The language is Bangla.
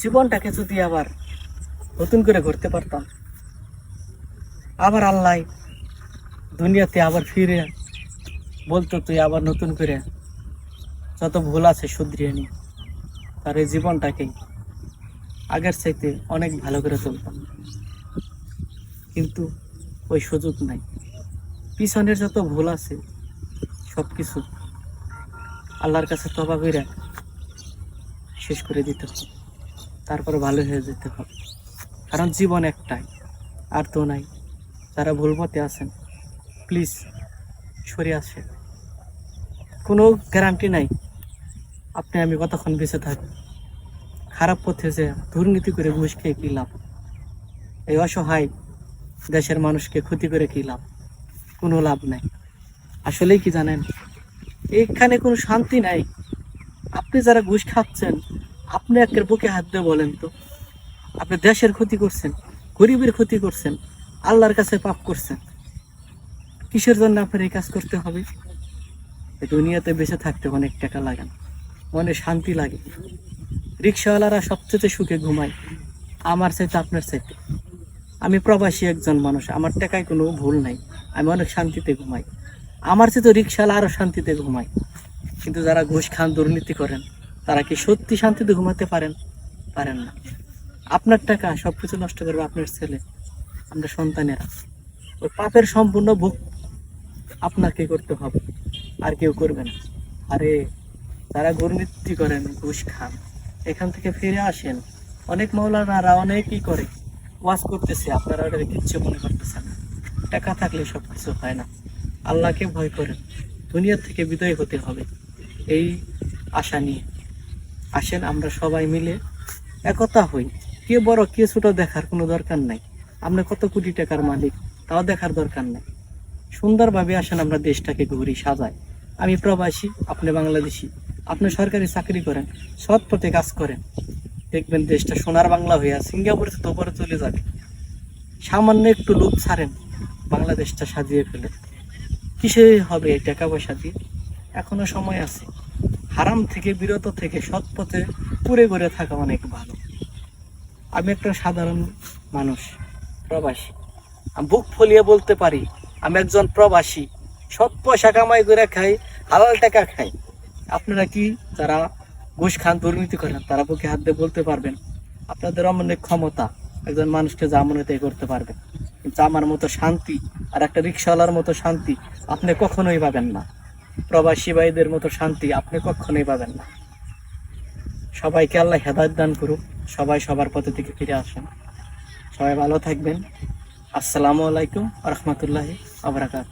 জীবনটাকে যদি আবার নতুন করে ঘুরতে পারতাম, আবার আল্লাহ দুনিয়াতে আবার ফিরে বলতো, তুই আবার নতুন করে যত ভুল আছে শুধরিয়ে নি। তার এই জীবনটাকেই আগের চাইতে অনেক ভালো করে চলতাম কিন্তু ওই সুযোগ নাই। পিছনের যত ভুল আছে সব কিছু আল্লাহর কাছে তবা করে শেষ করে দিতে হবে। তারপরে ভালো হয়ে যেতে হবে। কারণ জীবন একটাই, আর তো নাই। যারা ভুল পথে আছেন প্লিজ সরে আসে কোনো গ্যারান্টি নাই। আপনি আমি কতক্ষণ বেঁচে থাকি খারাপ পথে যে দুর্নীতি করে ঘুষ খেয়ে কী লাভ? এই অসহায় দেশের মানুষকে ক্ষতি করে কী লাভ? কোনো লাভ নাই। আসলেই কি জানেন? এখানে কোনো শান্তি নাই। আপনি যারা ঘুষ খাচ্ছেন আপনি একের বুকে হাত দিয়ে বলেন তো, আপনি দেশের ক্ষতি করছেন, গরিবের ক্ষতি করছেন, আল্লাহর কাছে পাপ করছেন, কিসের জন্য আপনার এই কাজ করতে হবে? দুনিয়াতে বেঁচে থাকতে অনেক টাকা লাগে না, মনে শান্তি লাগে। রিক্সাওয়ালারা সবচেয়ে সুখে ঘুমায়, আমার চাইতে আপনার চাইতে। আমি প্রবাসী একজন মানুষ, আমার টাকায় কোনো ভুল নাই, আমি অনেক শান্তিতে ঘুমাই। আমার চেয়ে তো রিক্সাওয়ালা আরও শান্তিতে ঘুমায়। কিন্তু যারা ঘুষ খান, দুর্নীতি করেন তারা কি সত্যি শান্তিতে ঘুমাতে পারেন? পারেন না। আপনার টাকা সব কিছু নষ্ট করবে আপনার ছেলে। আমরা সন্তানেরা। ওই পাপের সম্পূর্ণ ভোগ আপনাকে করতে হবে? আর কেউ করবে না। আরে, তারা দুর্নীতি করেন, ঘুষ খান। এখান থেকে ফিরে আসেন। অনেক মৌলানারা অনেকই করে। ওয়াজ করতেছে, আপনারা ওটা কিচ্ছু মনে করতেছেন না। টাকা থাকলে সব কিছু হয় না। আল্লাহকে ভয় করেন। দুনিয়া থেকে বিদায় হতে হবে। এই আশা নিয়ে। আসেন, আমরা সবাই মিলে একতা হই। কে বড়, কে ছোট দেখার কোনো দরকার নাই। আমরা কত কোটি টাকার মালিক, তাও দেখার দরকার নাই। সুন্দরভাবে আসেন, আমরা দেশটাকে ঘুরি, সাজাই। আমি প্রবাসী, আপনি বাংলাদেশি। আপনি সরকারি চাকরি করেন, সৎ পথে কাজ করেন। দেখবেন দেশটা সোনার বাংলা হইয়া সিঙ্গাপুরে তো উপরে চলে যাবে। সামান্য একটু লোক ছাড়েন, বাংলাদেশটা সাজিয়ে ফেলে কিসে হবে টাকা পয়সা দিয়ে? এখনও সময় আছে। হারাম থেকে, বিরত থেকে, সৎ পথে পুরে ঘুরে থাকা অনেক ভালো। আমি একটা সাধারণ মানুষ, প্রবাসী। আমি বুক ফলিয়ে বলতে পারি, আমি একজন প্রবাসী। সৎ পয়সা কামাই করে খাই, হালাল টাকা খাই। আপনারা কি যারা ঘুষ খান, দুর্নীতি করেন, তারা বুকে হাত দিয়ে বলতে পারবেন, আপনাদের অনেক ক্ষমতা একজন মানুষকে যা মনে তাই করতে পারবেন কিন্তু আমার মতো শান্তি আর একটা রিক্সাওয়ালার মতো শান্তি আপনি কখনোই পাবেন না। প্রবাসী ভাইদের মতো শান্তি আপনি কখনোই পাবেন না। সবাইকে আল্লাহ হেদায়ত দান করুক, সবাই সবার পথে থেকে ফিরে আসেন। সবাই ভালো থাকবেন। আসসালামু আলাইকুম রহমতুল্লাহি আবরাকাত